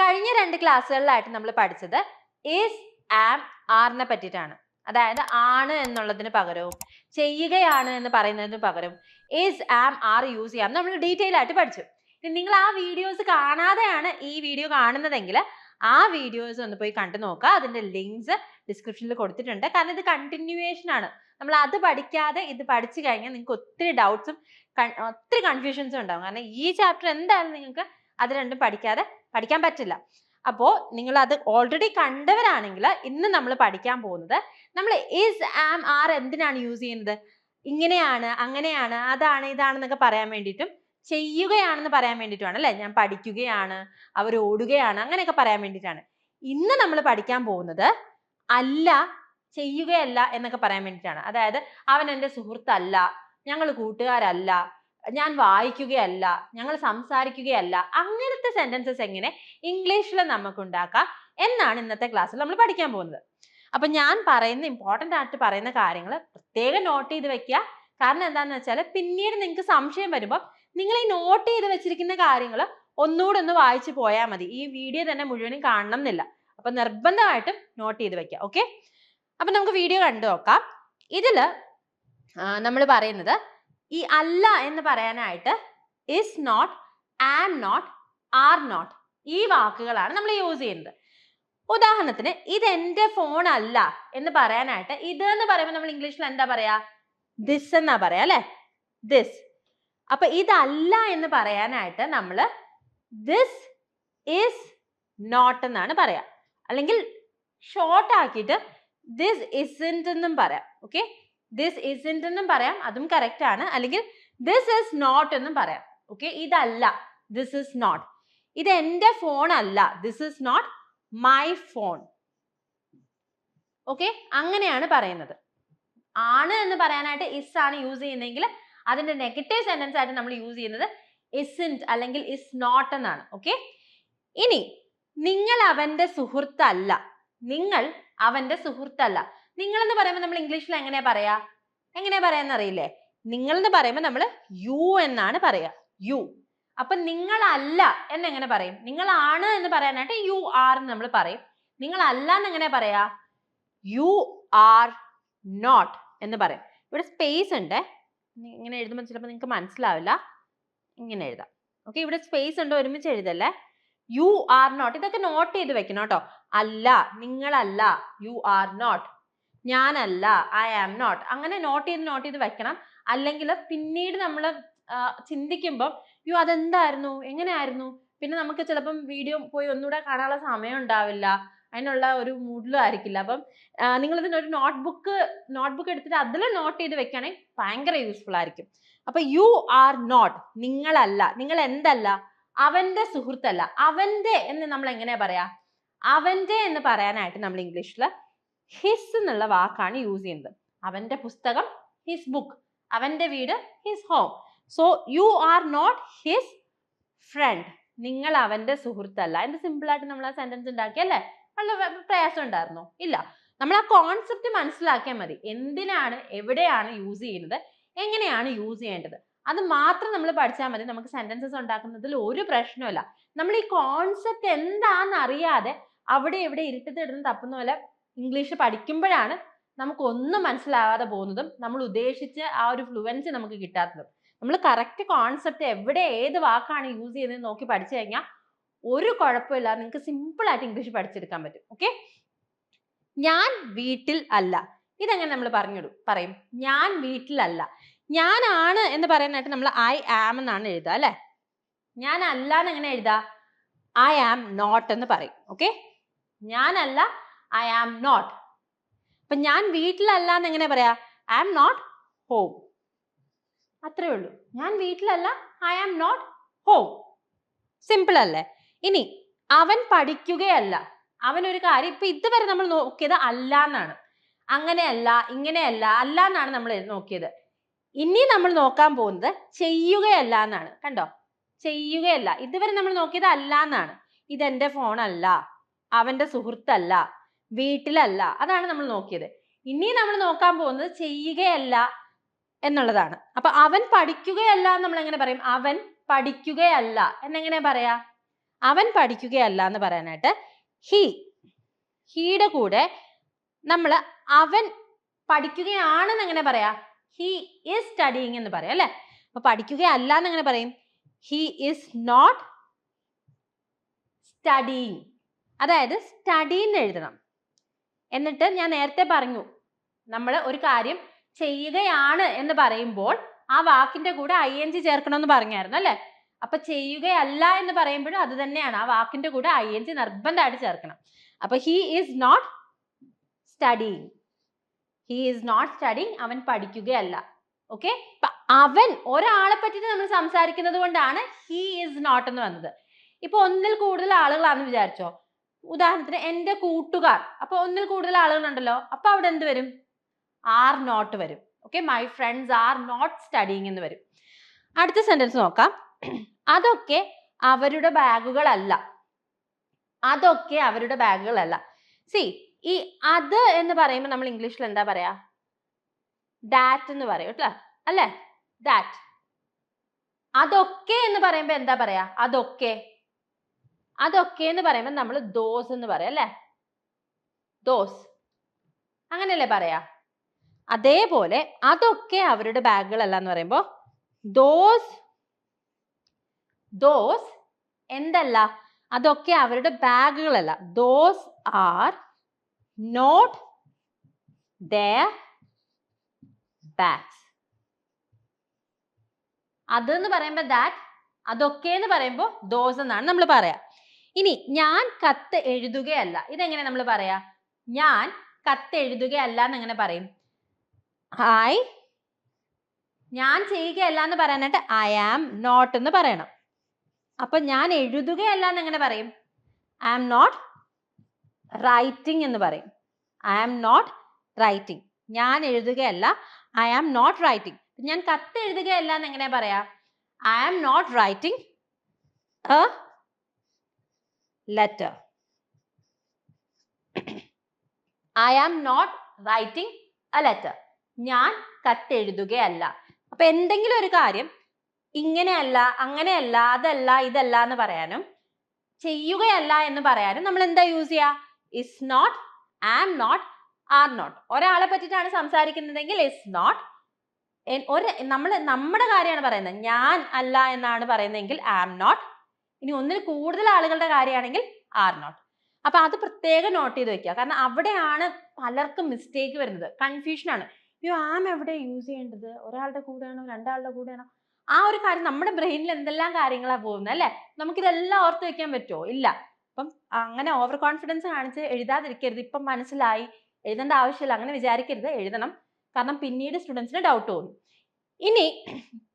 കഴിഞ്ഞ രണ്ട് ക്ലാസ്സുകളിലായിട്ട് നമ്മൾ പഠിച്ചത് ഈസ് ആം ആറിനെ പറ്റിയിട്ടാണ്. അതായത് ആണ് എന്നുള്ളതിന് പകരവും ചെയ്യുകയാണ് എന്ന് പറയുന്നതിന് പകരവും ഈസ് ആം ആർ യൂസ് ചെയ്യാം. നമ്മൾ ഡീറ്റെയിൽ ആയിട്ട് പഠിച്ചു. ഇനി നിങ്ങൾ ആ വീഡിയോസ് കാണാതെയാണ് ഈ വീഡിയോ കാണുന്നതെങ്കിൽ ആ വീഡിയോസ് ഒന്ന് പോയി കണ്ടു നോക്കുക. അതിന്റെ ലിങ്ക്സ് ഡിസ്ക്രിപ്ഷനിൽ കൊടുത്തിട്ടുണ്ട്. കാരണം ഇത് കണ്ടിന്യൂവേഷൻ ആണ്. നമ്മൾ അത് പഠിക്കാതെ ഇത് പഠിച്ചു കഴിഞ്ഞാൽ നിങ്ങൾക്ക് ഒത്തിരി ഡൗട്ട്സും ഒത്തിരി കൺഫ്യൂഷൻസും ഉണ്ടാവും. കാരണം ഈ ചാപ്റ്റർ എന്തായാലും നിങ്ങൾക്ക് അത് രണ്ടും പഠിക്കാതെ പഠിക്കാൻ പറ്റില്ല. അപ്പോൾ നിങ്ങൾ അത് ഓൾറെഡി കണ്ടവരാണെങ്കിൽ ഇന്ന് നമ്മൾ പഠിക്കാൻ പോകുന്നത് നമ്മൾ ഇസ് ആം ആർ എന്തിനാണ് യൂസ് ചെയ്യുന്നത്? ഇങ്ങനെയാണ് അങ്ങനെയാണ് അതാണ് ഇതാണെന്നൊക്കെ പറയാൻ വേണ്ടിയിട്ടും ചെയ്യുകയാണെന്ന് പറയാൻ വേണ്ടിയിട്ടുമാണ് അല്ലേ? ഞാൻ പഠിക്കുകയാണ് അവർ ഓടുകയാണ് അങ്ങനെയൊക്കെ പറയാൻ വേണ്ടിയിട്ടാണ്. ഇന്ന് നമ്മൾ പഠിക്കാൻ പോകുന്നത് അല്ല ചെയ്യുകയല്ല എന്നൊക്കെ പറയാൻ വേണ്ടിയിട്ടാണ്. അതായത് അവൻ എന്റെ സുഹൃത്തല്ല ഞങ്ങൾ കൂട്ടുകാരല്ല ഞാൻ വായിക്കുകയല്ല ഞങ്ങൾ സംസാരിക്കുകയല്ല അങ്ങനത്തെ സെന്റൻസസ് എങ്ങനെ ഇംഗ്ലീഷിൽ നമുക്ക് ഉണ്ടാക്കാം എന്നാണ് ഇന്നത്തെ ക്ലാസ്സിൽ നമ്മൾ പഠിക്കാൻ പോകുന്നത്. അപ്പൊ ഞാൻ പറയുന്ന ഇമ്പോർട്ടന്റ് ആയിട്ട് പറയുന്ന കാര്യങ്ങൾ പ്രത്യേകം നോട്ട് ചെയ്ത് വെക്കുക. കാരണം എന്താണെന്ന് വെച്ചാൽ പിന്നീട് നിങ്ങൾക്ക് സംശയം വരുമ്പോൾ നിങ്ങൾ ഈ നോട്ട് ചെയ്ത് വെച്ചിരിക്കുന്ന കാര്യങ്ങൾ ഒന്നുകൂടെ ഒന്ന് വായിച്ചു പോയാൽ മതി. ഈ വീഡിയോ തന്നെ മുഴുവനും കാണണം എന്നില്ല. അപ്പൊ നിർബന്ധമായിട്ടും നോട്ട് ചെയ്ത് വെക്കുക ഓക്കെ അപ്പൊ നമുക്ക് വീഡിയോ കണ്ടു നോക്കാം. ഇതിൽ നമ്മൾ പറയുന്നത് ഈ അല്ല എന്ന് പറയാനായിട്ട് is not am not are not ഈ വാക്കുകളാണ് നമ്മൾ യൂസ് ചെയ്യുന്നത്. ഉദാഹരണത്തിന് ഇത് എന്റെ ഫോൺ അല്ല എന്ന് പറയാനായിട്ട് ഇത് എന്ന് പറയുമ്പോൾ നമ്മൾ ഇംഗ്ലീഷിൽ എന്താ പറയാ? ദിസ് എന്നാ പറയാ അല്ലെ? ദിസ് അപ്പൊ ഇതല്ല എന്ന് പറയാനായിട്ട് നമ്മൾ ദിസ് ഇസ് നോട്ട് എന്നാണ് പറയാ. അല്ലെങ്കിൽ ഷോർട്ട് ആക്കിയിട്ട് ദിസ് ഇസ് എന്നും പറയാം. ഓക്കെ ദിസ് ഇസിന്റ് എന്നും പറയാം അതും കറക്റ്റ് ആണ്. അല്ലെങ്കിൽ ദിസ് ഇസ് നോട്ട് എന്നും പറയാം. ഓക്കെ ഇതല്ല. ദിസ് ഇസ് നോട്ട് ഇത് എന്റെ ഫോൺ അല്ല. This is not my phone okay അങ്ങനെയാണ് പറയുന്നത്. ആണ് എന്ന് പറയാനായിട്ട് ഇസ് ആണ് യൂസ് ചെയ്യുന്നതെങ്കിൽ അതിന്റെ നെഗറ്റീവ് സെന്റൻസ് ആയിട്ട് നമ്മൾ യൂസ് ചെയ്യുന്നത് ഇസിന്റ് അല്ലെങ്കിൽ ഇസ് നോട്ട് എന്നാണ്. ഓക്കെ ഇനി നിങ്ങൾ അവന്റെ സുഹൃത്തല്ല. നിങ്ങൾ അവന്റെ സുഹൃത്തല്ല. നിങ്ങൾ എന്ന് പറയുമ്പോൾ നമ്മൾ ഇംഗ്ലീഷിൽ എങ്ങനെയാ പറയാ? എങ്ങനെയാ പറയാന്ന് അറിയില്ലേ? നിങ്ങൾ എന്ന് പറയുമ്പോൾ നമ്മൾ യു എന്നാണ് പറയുക യു അപ്പൊ നിങ്ങളല്ല എന്നെങ്ങനെ പറയും? നിങ്ങളാണ് എന്ന് പറയാനായിട്ട് യു ആർ എന്ന് നമ്മൾ പറയും. നിങ്ങളല്ല എന്ന് എങ്ങനെ പറയാ? യു ആർ നോട്ട് എന്ന് പറയും. ഇവിടെ സ്പേസ് ഉണ്ട്. ഇങ്ങനെ എഴുതുമ്പോൾ ചിലപ്പോൾ നിങ്ങൾക്ക് മനസ്സിലാവില്ല. ഇങ്ങനെ എഴുതാം. ഓക്കെ ഇവിടെ സ്പേസ് ഉണ്ട്. ഒരുമിച്ച് എഴുതല്ലേ? യു ആർ നോട്ട് ഇതൊക്കെ നോട്ട് ചെയ്ത് വെക്കണം കേട്ടോ. അല്ല നിങ്ങളല്ല. യു ആർ നോട്ട് ഞാനല്ല ഐ ആം നോട്ട് അങ്ങനെ നോട്ട് ചെയ്ത് നോട്ട് ചെയ്ത് വെക്കണം. അല്ലെങ്കിൽ പിന്നീട് നമ്മൾ ചിന്തിക്കുമ്പോൾ യോ അതെന്തായിരുന്നു? എങ്ങനെയായിരുന്നു? പിന്നെ നമുക്ക് ചിലപ്പം വീഡിയോ പോയി ഒന്നുകൂടെ കാണാനുള്ള സമയം ഉണ്ടാവില്ല. അതിനുള്ള ഒരു മൂഡിലും ആയിരിക്കില്ല. അപ്പം നിങ്ങൾ ഇതിനൊരു നോട്ട്ബുക്ക് നോട്ട്ബുക്ക് എടുത്തിട്ട് അതിൽ നോട്ട് ചെയ്ത് വെക്കുകയാണെങ്കിൽ ഭയങ്കര യൂസ്ഫുൾ ആയിരിക്കും. അപ്പൊ യു ആർ നോട്ട്. നിങ്ങളല്ല. നിങ്ങൾ എന്തല്ല? അവന്റെ സുഹൃത്തല്ല. അവന്റെ എന്ന് നമ്മൾ എങ്ങനെയാ പറയാ? അവന്റെ എന്ന് പറയാനായിട്ട് നമ്മൾ ഇംഗ്ലീഷിൽ ഹിസ് എന്നുള്ള വാക്കാണ് യൂസ് ചെയ്യുന്നത്. അവന്റെ പുസ്തകം ഹിസ് ബുക്ക് അവന്റെ വീട് his home so you are not his friend നിങ്ങൾ അവന്റെ സുഹൃത്തല്ല. എന്ത് സിമ്പിൾ ആയിട്ട് നമ്മൾ ആ സെന്റൻസ് ഉണ്ടാക്കി അല്ലേ? നല്ല പ്രയാസം ഉണ്ടായിരുന്നോ. ഇല്ല. നമ്മൾ ആ കോൺസെപ്റ്റ് മനസ്സിലാക്കിയാൽ മതി. എന്തിനാണ് എവിടെയാണ് യൂസ് ചെയ്യുന്നത്? എങ്ങനെയാണ് യൂസ് ചെയ്യേണ്ടത്? അത് മാത്രം നമ്മൾ പഠിച്ചാൽ മതി. നമുക്ക് സെന്റൻസസ് ഉണ്ടാക്കുന്നതിൽ ഒരു പ്രശ്നമില്ല നമ്മൾ ഈ കോൺസെപ്റ്റ് എന്താണെന്ന് അറിയാതെ അവിടെ ഇവിടെ ഇരുട്ടത്തിടുന്ന തപ്പുന്ന പോലെ ഇംഗ്ലീഷ് പഠിക്കുമ്പോഴാണ് നമുക്കൊന്നും മനസ്സിലാവാതെ പോകുന്നതും നമ്മൾ ഉദ്ദേശിച്ച ആ ഒരു ഫ്ലുവൻസി നമുക്ക് കിട്ടാത്തതും. നമ്മൾ കറക്റ്റ് കോൺസെപ്റ്റ് എവിടെ ഏത് വാക്കാണ് യൂസ് ചെയ്യുന്നത് നോക്കി പഠിച്ചു കഴിഞ്ഞാൽ ഒരു കുഴപ്പമില്ല നിങ്ങൾക്ക് സിമ്പിൾ ആയിട്ട് ഇംഗ്ലീഷ് പഠിച്ചെടുക്കാൻ പറ്റും. ഓക്കെ ഞാൻ വീട്ടിൽ അല്ല. ഇതെങ്ങനെ നമ്മൾ പറഞ്ഞിടും പറയും ഞാൻ വീട്ടിലല്ല ഞാനാണ് എന്ന് പറയാനായിട്ട് നമ്മൾ ഐ ആം എന്നാണ് എഴുതുക അല്ലേ? ഞാൻ അല്ല എന്ന് എങ്ങനെ എഴുതാ ഐ ആം നോട്ട് എന്ന് പറയും. ഓക്കെ ഞാനല്ല ഐ ആം നോട്ട് അപ്പൊ ഞാൻ വീട്ടിലല്ല എന്ന് എങ്ങനെ പറയാ? ഐ ആം നോട്ട് ഹോം അത്രേ ഉള്ളൂ. ഞാൻ വീട്ടിലല്ല I am not home simple അല്ലേ? ഇനി അവൻ പഠിക്കുകയല്ല. അവൻ ഒരു കാര്യം ഇപ്പൊ ഇതുവരെ നമ്മൾ നോക്കിയത് അല്ല എന്നാണ് അങ്ങനെയല്ല ഇങ്ങനെയല്ല അല്ല എന്നാണ് നമ്മൾ നോക്കിയത്. ഇനി നമ്മൾ നോക്കാൻ പോകുന്നത് ചെയ്യുകയല്ല എന്നാണ് കണ്ടോ? ചെയ്യുകയല്ല. ഇതുവരെ നമ്മൾ നോക്കിയത് അല്ല എന്നാണ് ഇതെന്റെ ഫോൺ അല്ല. അവന്റെ സുഹൃത്തല്ല. വീട്ടിലല്ല. അതാണ് നമ്മൾ നോക്കിയത്. ഇനി നമ്മൾ നോക്കാൻ പോകുന്നത് ചെയ്യുകയല്ല എന്നുള്ളതാണ്. അപ്പൊ അവൻ പഠിക്കുകയല്ല നമ്മൾ എങ്ങനെ പറയും? അവൻ പഠിക്കുകയല്ല. എന്നെങ്ങനെ പറയാ? അവൻ പഠിക്കുകയല്ല എന്ന് പറയാനായിട്ട് ഹി ഹീയുടെ കൂടെ നമ്മൾ അവൻ പഠിക്കുകയാണെന്ന് എങ്ങനെ പറയാ? ഹി ഈസ് സ്റ്റഡിങ് എന്ന് പറയാം അല്ലെ? അപ്പൊ പഠിക്കുകയല്ല എന്ന് എങ്ങനെ പറയും? ഹി ഈസ് നോട്ട് സ്റ്റഡിങ് അതായത് സ്റ്റഡിന്ന് എഴുതണം. എന്നിട്ട് ഞാൻ നേരത്തെ പറഞ്ഞു നമ്മൾ ഒരു കാര്യം ചെയ്യുകയാണ് എന്ന് പറയുമ്പോൾ ആ വാക്കിന്റെ കൂടെ ഐ എൻ ജി ചേർക്കണമെന്ന് പറഞ്ഞായിരുന്നു അല്ലെ? അപ്പൊ ചെയ്യുകയല്ല എന്ന് പറയുമ്പോഴും അത് തന്നെയാണ്. ആ വാക്കിന്റെ കൂടെ ഐ എൻ ജി നിർബന്ധമായിട്ട് ചേർക്കണം. അപ്പൊ he is not studying he is not studying അവൻ പഠിക്കുകയല്ല. ഓക്കെ അവൻ ഒരാളെ പറ്റിയിട്ട് നമ്മൾ സംസാരിക്കുന്നത് കൊണ്ടാണ് ഹി ഈസ് നോട്ട് എന്ന് വന്നത്. ഇപ്പൊ ഒന്നിൽ കൂടുതൽ ആളുകളാണെന്ന് വിചാരിച്ചോ? ഉദാഹരണത്തിന് എന്റെ കൂട്ടുകാർ അപ്പോൾ ഒന്നിൽ കൂടുതൽ ആളുകളുണ്ടല്ലോ അപ്പോൾ അവിടെ എന്ത് വരും? ആർ നോട്ട് വരും. Okay my friends are not studying എന്ന് വരും. അടുത്ത സെന്റൻസ് നോക്കാം. അതൊക്കെ അവരുടെ ബാഗുകളല്ല. അതൊക്കെ അവരുടെ ബാഗുകളല്ല. സി ഈ അത് എന്ന് പറയുമ്പോൾ നമ്മൾ ഇംഗ്ലീഷിൽ എന്താ പറയാ? ദാറ്റ് എന്ന് പറയും കേട്ടോ? അല്ലേ? ദാറ്റ് അതൊക്കെ എന്ന് പറയുമ്പോൾ എന്താ പറയാ? അതൊക്കെ. അതൊക്കെ എന്ന് പറയുമ്പോൾ നമ്മൾ ദോസ് എന്ന് പറയാം അല്ലേ? ദോസ്. അങ്ങനെയല്ലേ പറയാ? അതേപോലെ അതൊക്കെ അവരുടെ ബാഗുകളല്ല എന്ന് പറയുമ്പോൾ ദോസ് ദോസ് എന്തല്ല? അതൊക്കെ അവരുടെ ബാഗുകളല്ല. Those are not their bags. അതെന്ന് പറയുമ്പോൾ ദാറ്റ് അതൊക്കെ എന്ന് പറയുമ്പോൾ ദോസ് എന്നാണ് നമ്മൾ പറയാ. ഇനി ഞാൻ കത്ത് എഴുതുകയല്ല. ഇതെങ്ങനെ നമ്മൾ പറയാ? ഞാൻ കത്ത് എഴുതുകയല്ല എന്ന് എങ്ങനെ പറയും. ഹായ് ഞാൻ ചെയ്യുകയല്ല എന്ന് പറയാനായിട്ട് ഐ ആം നോട്ട് എന്ന് പറയണം. അപ്പൊ ഞാൻ എഴുതുകയല്ല എന്ന് എങ്ങനെ പറയും? ഐ ആം നോട്ട് റൈറ്റിംഗ് എന്ന് പറയും. ഐ ആം നോട്ട് റൈറ്റിംഗ് ഞാൻ എഴുതുകയല്ല. ഐ ആം നോട്ട് റൈറ്റിംഗ് ഞാൻ കത്ത് എഴുതുകയല്ല എന്ന് എങ്ങനെ പറയാ? I am not writing a I am not writing a letter. ഞാൻ കത്തെഴുതുകയല്ല. അപ്പൊ എന്തെങ്കിലും ഒരു കാര്യം ഇങ്ങനെയല്ല അങ്ങനെയല്ല അതല്ല ഇതല്ല എന്ന് പറയാനും ചെയ്യുകയല്ല എന്ന് പറയാനും നമ്മൾ എന്താ യൂസ് ചെയ്യുക is not am not are not ഒരാളെ പറ്റിയിട്ടാണ് സംസാരിക്കുന്നതെങ്കിൽ ഇസ് നോട്ട് ഒരു നമ്മൾ നമ്മുടെ കാര്യമാണ് പറയുന്നത്. ഞാൻ അല്ല എന്നാണ് പറയുന്നതെങ്കിൽ ആം നോട്ട് ഇനി ഒന്നിൽ കൂടുതൽ ആളുകളുടെ കാര്യമാണെങ്കിൽ ആർ നോട്ട് അപ്പൊ അത് പ്രത്യേകം നോട്ട് ചെയ്ത് വെക്കുക. കാരണം അവിടെയാണ് പലർക്കും മിസ്റ്റേക്ക് വരുന്നത്. കൺഫ്യൂഷനാണ് അയ്യോ ആം എവിടെ യൂസ് ചെയ്യേണ്ടത്? ഒരാളുടെ കൂടെയാണോ? രണ്ടാളുടെ കൂടെയാണോ? ആ ഒരു കാര്യം നമ്മുടെ ബ്രെയിനിൽ എന്തെല്ലാം കാര്യങ്ങളാണ് പോകുന്നത് അല്ലെ? നമുക്കിതെല്ലാം ഓർത്ത് വെക്കാൻ പറ്റുമോ ഇല്ല. അപ്പം അങ്ങനെ ഓവർ കോൺഫിഡൻസ് കാണിച്ച് എഴുതാതിരിക്കരുത്. ഇപ്പം മനസ്സിലായി. എഴുതേണ്ട ആവശ്യമില്ല. അങ്ങനെ വിചാരിക്കരുത്. എഴുതണം. കാരണം പിന്നീട് സ്റ്റുഡൻസിന് ഡൗട്ട് തോന്നും. ഇനി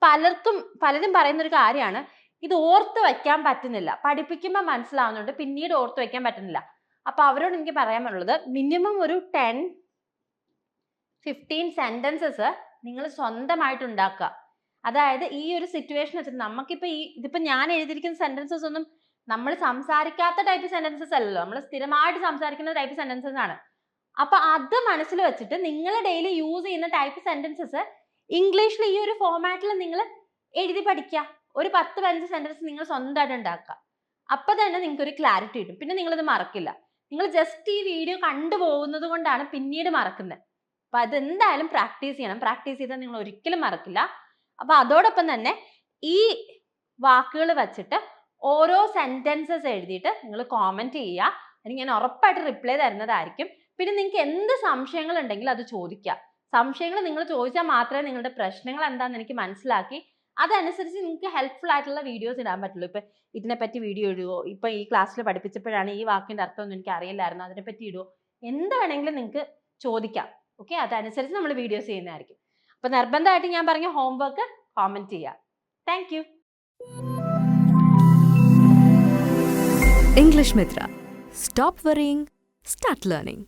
പലർക്കും പലരും പറയുന്ന ഒരു കാര്യമാണ്. ഇത് ഓർത്ത് വയ്ക്കാൻ പറ്റുന്നില്ല. പഠിപ്പിക്കുമ്പോൾ മനസ്സിലാവുന്നുണ്ട് പിന്നീട് ഓർത്ത് വയ്ക്കാൻ പറ്റുന്നില്ല. അപ്പൊ അവരോട് എനിക്ക് പറയാനുള്ളത് മിനിമം ഒരു ടെൻ ഫിഫ്റ്റീൻ സെന്റൻസസ് നിങ്ങൾ സ്വന്തമായിട്ട് ഉണ്ടാക്കുക. അതായത് ഈ ഒരു സിറ്റുവേഷൻ വെച്ചിട്ട് നമുക്കിപ്പോ ഈ ഇതിപ്പോ ഞാൻ എഴുതിയിരിക്കുന്ന സെന്റൻസസ് ഒന്നും നമ്മൾ സംസാരിക്കാത്ത ടൈപ്പ് സെന്റൻസസ് അല്ലല്ലോ. നമ്മൾ സ്ഥിരമായിട്ട് സംസാരിക്കുന്ന ടൈപ്പ് സെന്റൻസസ് ആണ്. അപ്പൊ അത് മനസ്സിൽ വെച്ചിട്ട് നിങ്ങൾ ഡെയിലി യൂസ് ചെയ്യുന്ന ടൈപ്പ് സെന്റൻസസ് ഇംഗ്ലീഷിൽ ഈ ഒരു ഫോർമാറ്റിൽ നിങ്ങൾ എഴുതി പഠിക്കുക. ഒരു പത്ത് പതിനഞ്ച് സെന്റൻസ് നിങ്ങൾ സ്വന്തമായിട്ട് ഉണ്ടാക്കുക. അപ്പൊ തന്നെ നിങ്ങൾക്ക് ഒരു ക്ലാരിറ്റി കിട്ടും. പിന്നെ നിങ്ങളിത് മറക്കില്ല. നിങ്ങൾ ജസ്റ്റ് ഈ വീഡിയോ കണ്ടുപോകുന്നത് കൊണ്ടാണ് പിന്നീട് മറക്കുന്നത്. അപ്പൊ അതെന്തായാലും പ്രാക്ടീസ് ചെയ്യണം. പ്രാക്ടീസ് ചെയ്താൽ നിങ്ങൾ ഒരിക്കലും മറക്കില്ല. അപ്പൊ അതോടൊപ്പം തന്നെ ഈ വാക്കുകൾ വെച്ചിട്ട് ഓരോ സെന്റൻസസ് എഴുതിയിട്ട് നിങ്ങൾ കോമന്റ് ചെയ്യുക. അതിന് ഞാൻ ഉറപ്പായിട്ട് റിപ്ലൈ തരുന്നതായിരിക്കും. പിന്നെ നിങ്ങൾക്ക് എന്ത് സംശയങ്ങൾ ഉണ്ടെങ്കിൽ അത് ചോദിക്കുക. സംശയങ്ങൾ നിങ്ങൾ ചോദിച്ചാൽ മാത്രമേ നിങ്ങളുടെ പ്രശ്നങ്ങൾ എന്താണെന്ന് എനിക്ക് മനസ്സിലാക്കി അതനുസരിച്ച് നിങ്ങൾക്ക് ഹെൽപ്ഫുൾ ആയിട്ടുള്ള വീഡിയോസ് ഇടാൻ പറ്റുള്ളൂ. ഇപ്പൊ ഇതിനെപ്പറ്റി വീഡിയോ ഇടുവോ? ഇപ്പൊ ഈ ക്ലാസ്സിൽ പഠിപ്പിച്ചപ്പോഴാണ് ഈ വാക്കിന്റെ അർത്ഥം ഒന്നും എനിക്ക് അറിയില്ലായിരുന്നു. അതിനെപ്പറ്റി ഇടുവോ? എന്ത് വേണമെങ്കിലും നിങ്ങൾക്ക് ചോദിക്കാം. ഓക്കെ അതനുസരിച്ച് നമ്മൾ വീഡിയോസ് ചെയ്യുന്നതായിരിക്കും. അപ്പൊ നിർബന്ധമായിട്ട് ഞാൻ പറഞ്ഞ ഹോംവർക്ക് കോമന്റ് ചെയ്യുക thank you English Mitra. Stop worrying, start learning.